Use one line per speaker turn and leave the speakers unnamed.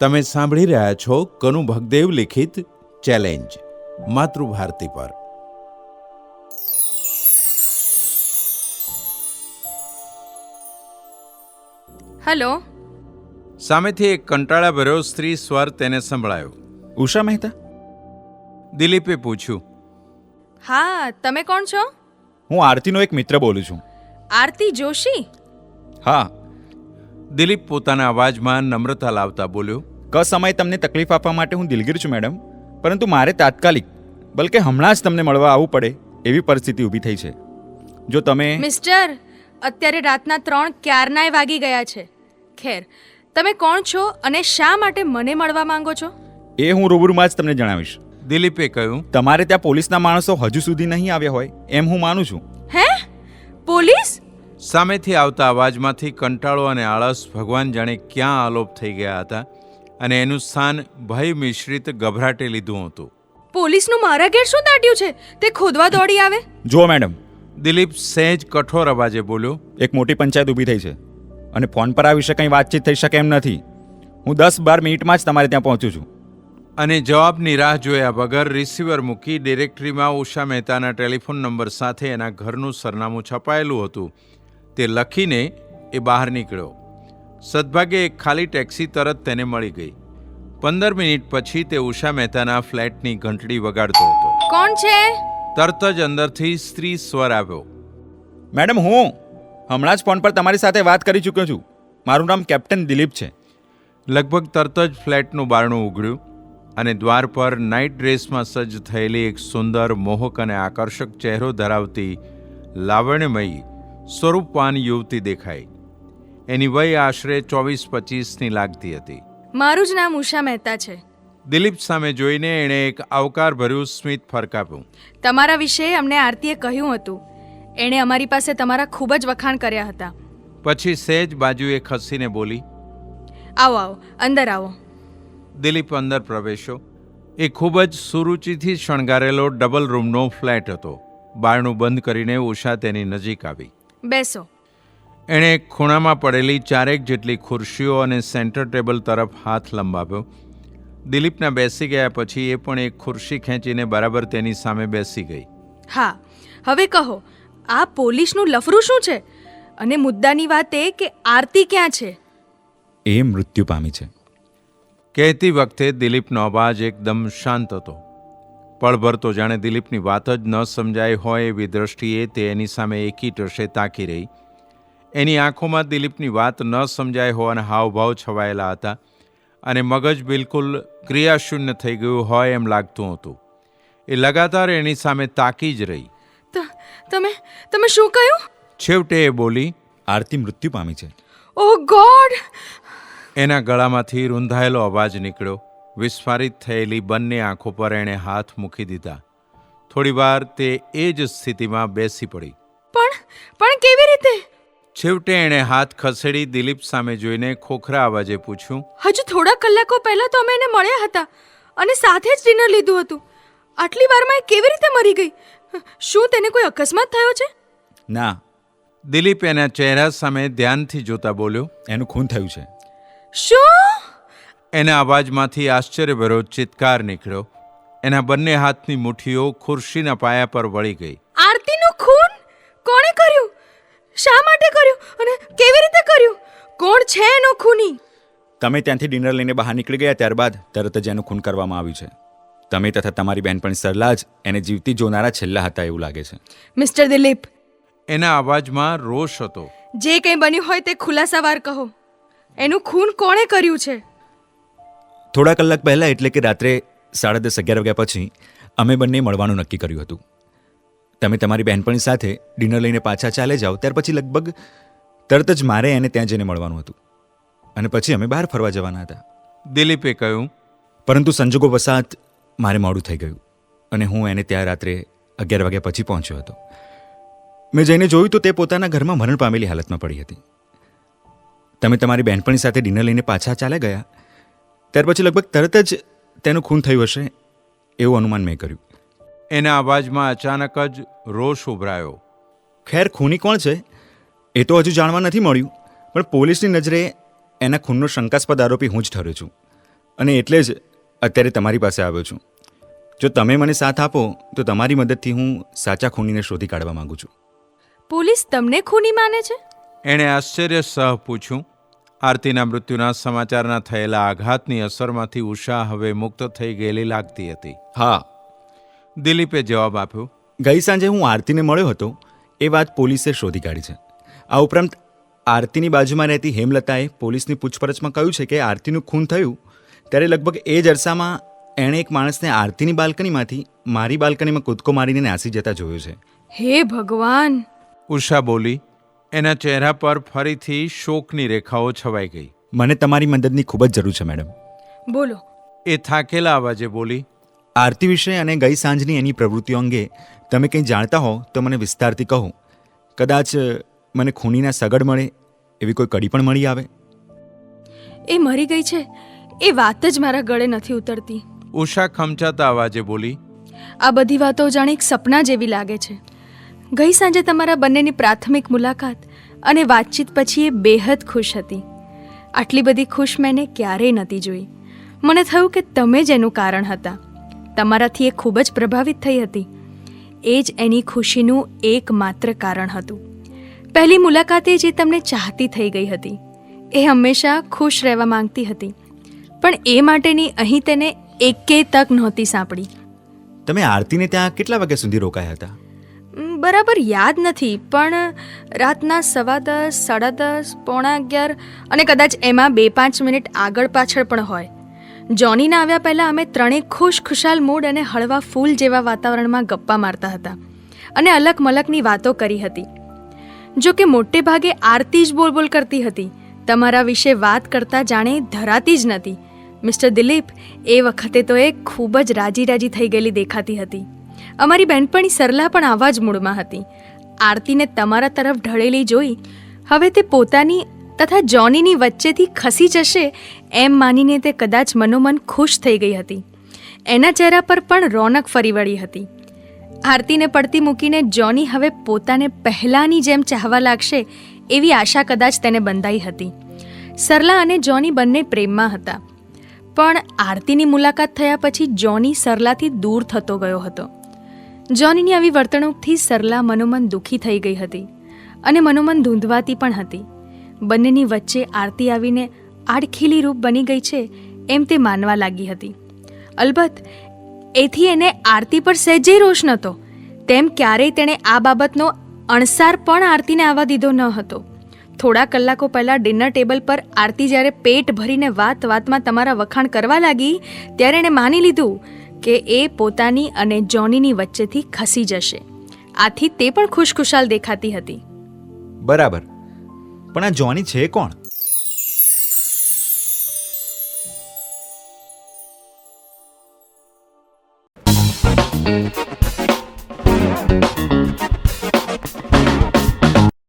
તમે સાંભળી રહ્યા છો કનુ ભગદેવ લિખિત ચેલેન્જ માતૃભારતી પર.
હેલો.
સામેથી એક કંટાળા ભર્યો સ્ત્રી સ્વર તેને સંભળાયો.
ઉષા મહેતા?
દિલીપે પૂછ્યું.
હા તમે કોણ છો?
હું આરતીનો એક મિત્ર બોલું છું.
આરતી જોશી?
હા.
દિલીપ પોતાના અવાજમાં નમ્રતા લાવતા બોલ્યો
ક સમય તમને તકલીફ આપવા માટે હું દિલગીર છું મેડમ. પરંતુ મારે તાત્કાલિક બલકે હમણાં જ તમને મળવા આવવું પડે એવી પરિસ્થિતિ ઊભી થઈ છે. જો તમે
મિસ્ટર અત્યારે રાતના ત્રણ ક્યારનાય વાગી ગયા છે. ખેર તમે કોણ છો અને શા માટે મને મળવા માંગો છો?
એ હું રૂબરૂમાં જ તમને જણાવીશ.
દિલીપે કહ્યું
તમારે ત્યાં પોલીસના માણસો હજુ સુધી નહીં આવ્યા હોય એમ હું માનું છું.
હે? પોલીસ?
સામેથી આવતા અવાજમાંથી કંટાળો અને આળસ ભગવાન જાણે ક્યાં આલોપ થઈ ગયા હતા અને એનું સ્થાન ભય મિશ્રિત ગભરાટે લીધું હતું.
પોલીસનું મારા ઘેર શું દાટ્યું છે? તે ખોદવા દોડી આવે?
જુઓ મેડમ.
દિલીપ સહેજ કઠોર અવાજે બોલ્યો
એક મોટી પંચાયત ઊભી થઈ છે અને ફોન પર આ વિશે કંઈ વાતચીત થઈ શકે એમ નથી. હું દસ બાર મિનિટમાં જ તમારે ત્યાં પહોંચું છું.
અને જવાબની રાહ જોયા વગર રિસીવર મૂકી ડિરેક્ટરીમાં ઉષા મહેતાના ટેલિફોન નંબર સાથે એના ઘરનું સરનામું છપાયેલું હતું. તે લખીને એ બહાર નીકળ્યો. સદભાગ્યે એક ખાલી ટેક્સી તરત તેને મળી ગઈ. પંદર મિનિટ પછી તે ઉષા મહેતાના ફ્લેટની ઘંટડી વગાડતો હતો.
કોણ છે?
તરત જ અંદરથી સ્ત્રી સ્વર આવ્યો.
મેડમ હું હમણાં જ ફોન પર તમારી સાથે વાત કરી ચૂક્યો છું. મારું નામ કેપ્ટન દિલીપ છે.
લગભગ તરત જ ફ્લેટનું બારણું ઉઘડ્યું અને દ્વાર પર નાઇટ ડ્રેસમાં સજ્જ થયેલી એક સુંદર મોહક અને આકર્ષક ચહેરો ધરાવતી લાવણ્યમયી સ્વરૂપવાન યુવતી દેખાઈ. એની વય આશરે ચોવીસ પચીસની લાગતી હતી.
મારું જ નામ ઉષા મહેતા છે.
દિલીપ સામે જોઈને એણે એક આવકારભર્યું સ્મિત ફરકાવ્યું.
તમારા વિશે અમને આરતીએ કહ્યું હતું. એણે અમારી પાસે તમારા ખૂબ જ વખાણ કર્યા હતા.
પછી સહેજ બાજુએ ખસીને બોલી
આવો આવો અંદર આવો.
દિલીપ અંદર પ્રવેશ્યો. એ ખૂબ જ સુરુચિથી શણગારેલો ડબલ રૂમનો ફ્લેટ હતો. બારણું બંધ કરીને ઉષા તેની નજીક આવી.
બેસો.
એણે ખૂણામાં પડેલી ચારેક જેટલી ખુરશીઓ અને સેન્ટર ટેબલ તરફ હાથ લંબાવ્યો. દિલીપના બેસી ગયા પછી એ પણ એક ખુરશી ખેંચીને બરાબર તેની સામે બેસી ગઈ.
હા હવે કહો આ પોલીસનું લફરું શું છે? અને મુદ્દાની વાત એ કે આરતી ક્યાં છે?
એ મૃત્યુ પામી છે.
કહેતી વખતે દિલીપનો અવાજ એકદમ શાંત હતો. પળભર તો જાણે દિલીપની વાત જ ન સમજાય હોય એવી દ્રષ્ટિએ તે એની સામે એકી ટશે તાકી રહી. એની આંખોમાં દિલીપની વાત ન સમજાય હોવાના હાવભાવ છવાયેલા હતા અને મગજ બિલકુલ ક્રિયાશૂન્ય થઈ ગયું હોય એમ લાગતું હતું. એ લગાતાર એની સામે તાકી જ રહી.
તમે તમે શું કહ્યું?
છેવટે એ બોલી
આરતી મૃત્યુ પામી છે.
Oh God!
એના ગળામાંથી રૂંધાયેલો અવાજ નીકળ્યો. વિસ્ફારિત થયેલી બંને આંખો પર એણે હાથ મૂકી દીધા. થોડીવાર તે એ જ સ્થિતિમાં બેસી પડી.
પણ પણ કેવી રીતે?
છેવટે એણે હાથ ખસેડી દિલીપ સામે જોઈને ખોખરા અવાજે પૂછ્યું
હજુ થોડા કલાકો પહેલા તો અમે એને મળ્યા હતા અને સાથે જ ડિનર લીધું હતું. આટલી વારમાં એ કેવી રીતે મરી ગઈ? શું તેને કોઈ અકસ્માત થયો છે?
ના.
દિલીપ એના ચહેરા સામે ધ્યાનથી જોતા બોલ્યો
એનું ખૂન થયું છે.
શું?
એના અવાજમાંથી આશ્ચર્યભર્યો ચિત્કાર નીકળ્યો. એના બંને હાથની મુઠ્ઠીઓ ખુરશીના પાયા પર વળી ગઈ.
આરતીનું ખૂન? કોણે કર્યું? શા માટે કર્યું? અને કેવી રીતે કર્યું? કોણ છે એનો ખૂની?
તમે ત્યાંથી ડિનર લઈને બહાર નીકળી ગયા ત્યારબાદ તરત જ એનું ખૂન કરવામાં આવ્યું છે. તમે તથા તમારી બહેનપણી સરલા જ એને જીવતી જોનારા છેલ્લા હતા એવું લાગે છે.
મિસ્ટર દિલીપ.
એના અવાજમાં રોષ હતો.
જે કંઈ બન્યું હોય તે ખુલાસાવાર કહો. એનું ખૂન કોણે કર્યું છે?
થોડા કલાક પહેલાં એટલે કે રાત્રે સાડા દસ અગિયાર વાગ્યા પછી અમે બંને મળવાનું નક્કી કર્યું હતું. તમે તમારી બહેનપણી સાથે ડિનર લઈને પાછા ચાલે જાઓ ત્યાર પછી લગભગ તરત જ મારે એને ત્યાં જઈને મળવાનું હતું. અને પછી અમે બહાર ફરવા જવાના હતા.
દિલીપે કહ્યું
પરંતુ સંજોગો વસાત મારે મોડું થઈ ગયું અને હું એને ત્યાં રાત્રે અગિયાર વાગ્યા પછી પહોંચ્યો હતો. મેં જઈને જોયું તો તે પોતાના ઘરમાં મરણ પામેલી હાલતમાં પડી હતી. તમે તમારી બહેનપણી સાથે ડિનર લઈને પાછા ચાલ્યા ગયા ત્યાર પછી લગભગ તરત જ તેનું ખૂન થયું હશે એવું અનુમાન મેં કર્યું.
એના અવાજમાં અચાનક જ રોષ ઉભરાયો.
ખેર ખૂની કોણ છે? એ તો હજુ જાણવા નથી મળ્યું પણ પોલીસની નજરે એના ખૂનનો શંકાસ્પદ આરોપી હું જ ઠર્યો છું. અને એટલે જ અત્યારે તમારી પાસે આવ્યો છું. જો તમે મને સાથ આપો તો તમારી મદદથી હું સાચા ખૂનીને શોધી કાઢવા માંગુ છું.
પોલીસ તમને ખૂની માને છે?
એણે આશ્ચર્ય સહ પૂછ્યું. આરતીના મૃત્યુના સમાચારના થયેલા આઘાતની અસરમાંથી ઉષા હવે મુક્ત થઈ ગયેલી લાગતી હતી.
હા.
દિલીપે જવાબ આપ્યો
ગઈ સાંજે હું આરતીને મળ્યો હતો એ વાત પોલીસે શોધી કાઢી છે. આ ઉપરાંત આરતીની બાજુમાં રહેતી હેમલતાએ પોલીસની પૂછપરછમાં કહ્યું છે કે આરતીનું ખૂન થયું ત્યારે લગભગ એ જ અરસામાં એણે એક માણસને આરતીની બાલ્કનીમાંથી મારી બાલ્કનીમાં કૂદકો મારીને નાસી જતા જોયો છે.
હે ભગવાન!
ઉષા બોલી એના ચહેરા પર ફરીથી શોકની રેખાઓ છવાઈ ગઈ.
મને તમારી મદદની ખૂબ જ જરૂર છે મેડમ.
બોલો.
એ થાકેલા અવાજે બોલી
આરતી વિશે અને ગઈ સાંજની એની પ્રવૃત્તિઓ અંગે તમે કંઈ જાણતા હો તો મને વિસ્તારથી કહો. કદાચ મને ખૂનીના સગડ મળે એવી કોઈ કડી પણ મળી આવે?
એ મરી ગઈ છે. એ વાત જ મારા ગળે નથી ઉતરતી.
ઉષા ખમચાતા અવાજે બોલી
આ બધી વાતો જાણે એક સપના જેવી લાગે છે. ગઈ સાંજે તમારા બંનેની પ્રાથમિક મુલાકાત અને વાતચીત પછી એ બેહદ ખુશ હતી. આટલી બધી ખુશ મેં ક્યારેય નહોતી જોઈ. મને થયું કે તમે જ એનું કારણ હતા. તમારાથી એ ખૂબ જ પ્રભાવિત થઈ હતી. એ જ એની ખુશીનું એકમાત્ર કારણ હતું. પહેલી મુલાકાતે જે તમને ચાહતી થઈ ગઈ હતી, એ હંમેશા ખુશ રહેવા માંગતી હતી. પણ એ માટેની અહીં તેને એકેય તક નહોતી સાંપડી.
તમે આરતીને ત્યાં કેટલા વાગ્યા સુધી રોકાયા હતા?
બરાબર યાદ નથી, પણ રાતના સવા દસ, સાડા દસ, પોણા અગિયાર અને કદાચ એમાં બે પાંચ મિનિટ આગળ પાછળ પણ હોય. જોનીના આવ્યા પહેલાં અમે ત્રણેય ખુશ ખુશાલ મૂડ અને હળવા ફૂલ જેવા વાતાવરણમાં ગપ્પા મારતા હતા અને અલગ મલકની વાતો કરી હતી. જો કે મોટે ભાગે આરતી જ બોલ બોલ કરતી હતી. તમારા વિશે વાત કરતા જાણે ધરાતી જ નથી. મિસ્ટર દિલીપ, એ વખતે તો એ ખૂબ જ રાજી રાજી થઈ ગયેલી દેખાતી હતી. અમારી બહેનપણી સરલા પણ આવા જ મૂડમાં હતી. આરતીને તમારા તરફ ઢળેલી જોઈ, હવે તે પોતાની તથા જોનીની વચ્ચેથી ખસી જશે એમ માનીને તે કદાચ મનોમન ખુશ થઈ ગઈ હતી. એના ચહેરા પર પણ રોનક ફરી વળી હતી. આરતીને પડતી મૂકીને જોની હવે પોતાને પહેલાંની જેમ ચાહવા લાગશે એવી આશા કદાચ તેને બંધાઈ હતી. સરલા અને જોની બંને પ્રેમમાં હતા. પણ આરતીની મુલાકાત થયા પછી જોની સરલાથી દૂર થતો ગયો હતો. જોનીની આવી વર્તણૂકથી સરલા મનોમન દુઃખી થઈ ગઈ હતી અને મનોમન ધૂંધવાતી પણ હતી. બંનેની વચ્ચે આરતી આવીને આડખીલી રૂપ બની ગઈ છે એમ તે માનવા લાગી હતી. અલબત્ત, એથી એને આરતી પર સહેજે રોષ નહોતો. તેમ ક્યારેય તેણે આ બાબતનો અણસાર પણ આરતીને આવવા દીધો ન હતો. થોડા કલાકો પહેલાં ડિનર ટેબલ પર આરતી જ્યારે પેટ ભરીને વાત વાતમાં તમારા વખાણ કરવા લાગી, ત્યારે એણે માની લીધું કે એ પોતાની અને જોનીની વચ્ચેથી ખસી જશે. આથી તે પણ ખુશખુશાલ દેખાતી હતી.
બરાબર. પણ આ જોની છે કોણ?